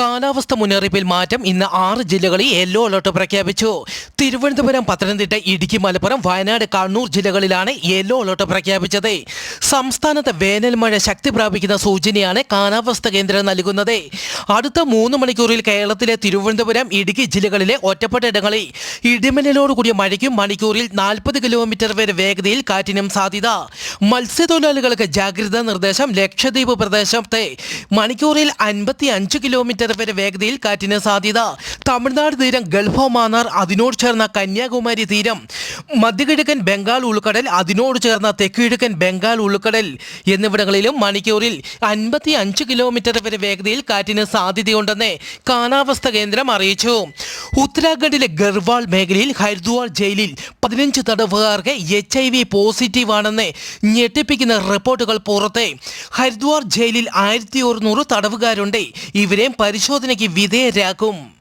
കാലാവസ്ഥ മുന്നറിയിപ്പിൽ മാറ്റം ഇന്ന് ആറ് ജില്ലകളിൽ യെല്ലോ അലർട്ട് പ്രഖ്യാപിച്ചു. തിരുവനന്തപുരം പത്തനംതിട്ട ഇടുക്കി മലപ്പുറം വയനാട് കണ്ണൂർ ജില്ലകളിലാണ് യെല്ലോ അലർട്ട് പ്രഖ്യാപിച്ചത്. സംസ്ഥാനത്ത് വേനൽ മഴ ശക്തി പ്രാപിക്കുന്ന സൂചനയാണ് കാലാവസ്ഥ കേന്ദ്രം നൽകുന്നത്. അടുത്ത മൂന്ന് മണിക്കൂറിൽ കേരളത്തിലെ തിരുവനന്തപുരം ഇടുക്കി ജില്ലകളിലെ ഒറ്റപ്പെട്ട ഇടങ്ങളിൽ ഇടിമിന്നലോട് കൂടിയ മഴയ്ക്കും മണിക്കൂറിൽ നാൽപ്പത് കിലോമീറ്റർ വരെ വേഗതയിൽ കാറ്റിനും സാധ്യത. മത്സ്യത്തൊഴിലാളികൾക്ക് ജാഗ്രതാ നിർദ്ദേശം ലക്ഷദ്വീപ് പ്രദേശത്തെ മണിക്കൂറിൽ അൻപത്തി അഞ്ച് കിലോമീറ്റർ വരെ വേഗതയിൽ കാറ്റിന് സാധ്യത. തമിഴ്നാട് തീരം ഗൾഫ് മാന്നാർ അതിനോട് ചേർന്ന കന്യാകുമാരി തീരം. മധ്യകിഴക്കൻ ബംഗാൾ ഉൾക്കടൽ അതിനോട് ചേർന്ന തെക്കുകിഴക്കൻ ബംഗാൾ ഉൾക്കടൽ എന്നിവിടങ്ങളിലും മണിക്കൂറിൽ അൻപത്തി കിലോമീറ്റർ വരെ വേഗതയിൽ കാറ്റിന് സാധ്യതയുണ്ടെന്ന് കാലാവസ്ഥ കേന്ദ്രം അറിയിച്ചു. ഉത്തരാഖണ്ഡിലെ ഗർവാൾ മേഖലയിൽ ഹരിദ്വാർ ജയിലിൽ പതിനഞ്ച് തടവുകാർക്ക് എച്ച് ഐ വി പോസിറ്റീവ് ആണെന്ന് ഞെട്ടിപ്പിക്കുന്ന റിപ്പോർട്ടുകൾ പുറത്തെ. ഹരിദ്വാർ ജയിലിൽ ആയിരത്തി ഒരുന്നൂറ് തടവുകാരുണ്ട്. ഇവരെയും പരിശോധനയ്ക്ക് വിധേയരാക്കും.